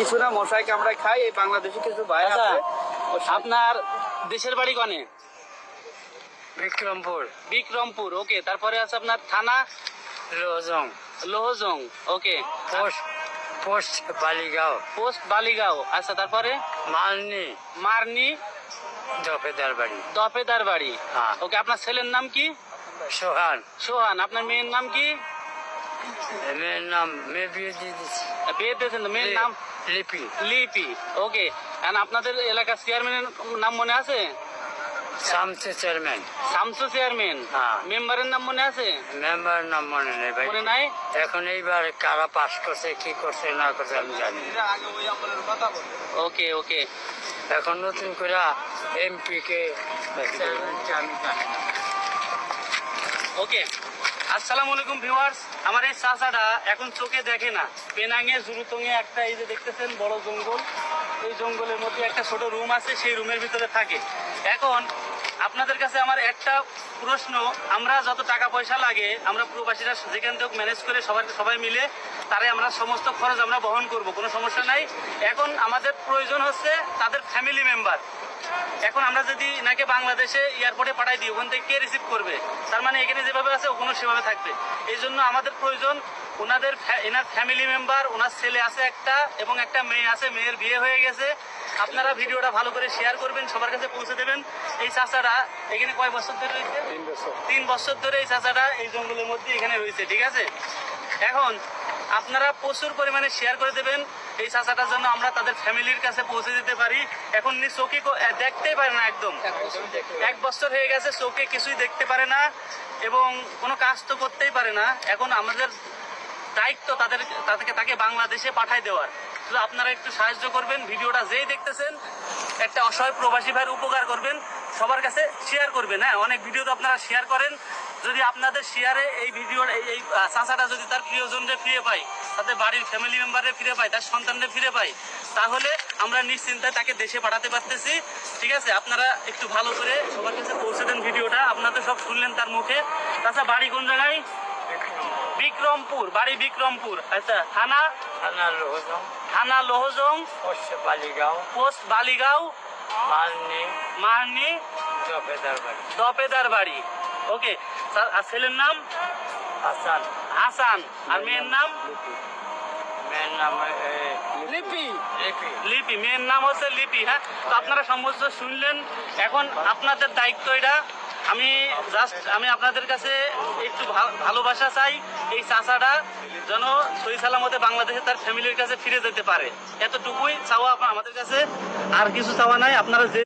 কিছু না মশাই কামড়ায় খাই এই বাংলাদেশে কিছু ভাই আচ্ছা আছে। আপনার দেশের বাড়ি কনে? বিক্রমপুর। বিক্রমপুর ওকে। তারপরে আছে আপনার থানা? Lohajang Lohajang okay. Post post Baligaon. Post Baligaon. আচ্ছা তারপরে? মালনি। মারনি? দফেদার বাড়ি। দফেদার বাড়ি। হ্যাঁ। ওকে আপনার ছেলের নাম কি? সোহান। সোহান আপনার মেয়ের নাম কি? মেয়ের নাম মেয়ে বিয়ে দিয়ে দিচ্ছি বিয়ে দিয়েছেন মেয়ের নাম? লিপি লিপি ওকে আর আপনাদের এলাকার চেয়ারম্যানের নাম মনে আছে? শামসে চেয়ারম্যান শামসু চেয়ারম্যান হ্যাঁ। মেম্বারের নাম মনে আছে? মেম্বার নাম মনে নেই ভাই। মনে নাই? এখন এইবার কারা পাস করছে কি করছে না করছে আমি জানি ওকে ওকে এখন নতুন করে এমপি কে আমি জানি ওকে আসসালামু আলাইকুম ভিউয়ার্স। আমার এই চাচাটা এখন চোখে দেখে না। পেনাঙে, জুরুতঙে একটা এই যে দেখতেছেন, বড় জঙ্গল। এই জঙ্গলের মধ্যে একটা ছোট রুম আছে, সেই রুমের ভিতরে থাকে। এখন আপনাদের কাছে আমার একটা প্রশ্ন, আমরা যত টাকা পয়সা লাগে, আমরা প্রবাসীরা যেখান থেকে ম্যানেজ করে সবার, সবাই মিলে, তারে আমরা সমস্ত খরচ আমরা বহন করব, কোনো সমস্যা নাই। এখন আমাদের প্রয়োজন হচ্ছে তাদের ফ্যামিলি মেম্বার এখন আমরা যদি নাকি বাংলাদেশে এয়ারপোর্টে পাঠাই দিই ওখান থেকে কে রিসিভ করবে? তার মানে এখানে যেভাবে আছে ওখানে সেভাবে থাকবে। এই জন্য আমাদের প্রয়োজন ওনাদের এনার ফ্যামিলি মেম্বার ওনার ছেলে আছে একটা এবং একটা মেয়ে আছে মেয়ের বিয়ে হয়ে গেছে। আপনারা ভিডিওটা ভালো করে শেয়ার করবেন সবার কাছে পৌঁছে দেবেন। এই চাচাটা এখানে কয় বছর ধরে রয়েছে? তিন বছর। ধরে এই চাচাটা এই জঙ্গলের মধ্যে এখানে রয়েছে ঠিক আছে? এখন আপনারা প্রচুর পরিমাণে শেয়ার করে দেবেন। এই চাচাটার জন্য আমরা তাদের ফ্যামিলির কাছে পৌঁছে দিতে পারি। এখন উনি চোখে দেখতেই পারে না একদম। এক বছর হয়ে গেছে চোখে কিছুই দেখতে পারে না এবং কোনো কাজ তো করতেই পারে না। এখন আমাদের দায়িত্ব তাদের তাদেরকে তাকে বাংলাদেশে পাঠাই দেওয়ার। আপনারা একটু সাহায্য করবেন, ভিডিওটা যেই দেখতেছেন, একটা অসহায় প্রবাসী ভাইয়ের উপকার করবেন, সবার কাছে শেয়ার করবেন হ্যাঁ? অনেক ভিডিও তো আপনারা শেয়ার করেন। যদি আপনাদের শেয়ারে এই ভিডিওর এই চাচাটা যদি তার প্রিয়জনরে ফিরে পায় তাদের বাড়ির ফ্যামিলি মেম্বারে ফিরে পাই তার সন্তানরে ফিরে পাই তাহলে আমরা নিশ্চিন্তায় তাকে দেশে পাঠাতে পারতেছি। ঠিক আছে আপনারা একটু ভালো করে সবার কাছে পৌঁছে দেন ভিডিওটা আপনাদের সব শুনলেন তার মুখে। তাছাড়া বাড়ি কোন জায়গায়? বিক্রমপুর বাড়ি বিক্রমপুর। আচ্ছা থানা? থানা লোহজং। থানা লোহজং। পোস্ট বালিগাঁও। পোস্ট বালিগাঁও। মারনি দফেদার বাড়ি দপেদার বাড়ি ওকে আর ছেলের নাম? হাসান। হাসান আর মেয়ের নাম? মেয়ের নাম লিপি। লিপি। লিপি মেয়ের নাম হচ্ছে লিপি হ্যাঁ? তো আপনারা সমস্ত শুনলেন। এখন আপনাদের দায়িত্ব এটা। আমি জাস্ট আমি আপনাদের কাছে একটু ভালোবাসা চাই এই চাচাটা যেন সহি সালামতে বাংলাদেশে তার ফ্যামিলির কাছে ফিরে যেতে পারে। এতটুকুই চাওয়া আমাদের কাছে। আর কিছু চাওয়া নাই আপনারা যে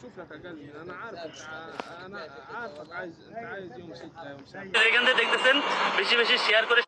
نشوف لك اقل من انا عارفك ع- انا عارفك عايز انت عايز يوم ستة يوم سبعة এখান থেকে দেখতেছেন বেশি বেশি শেয়ার করে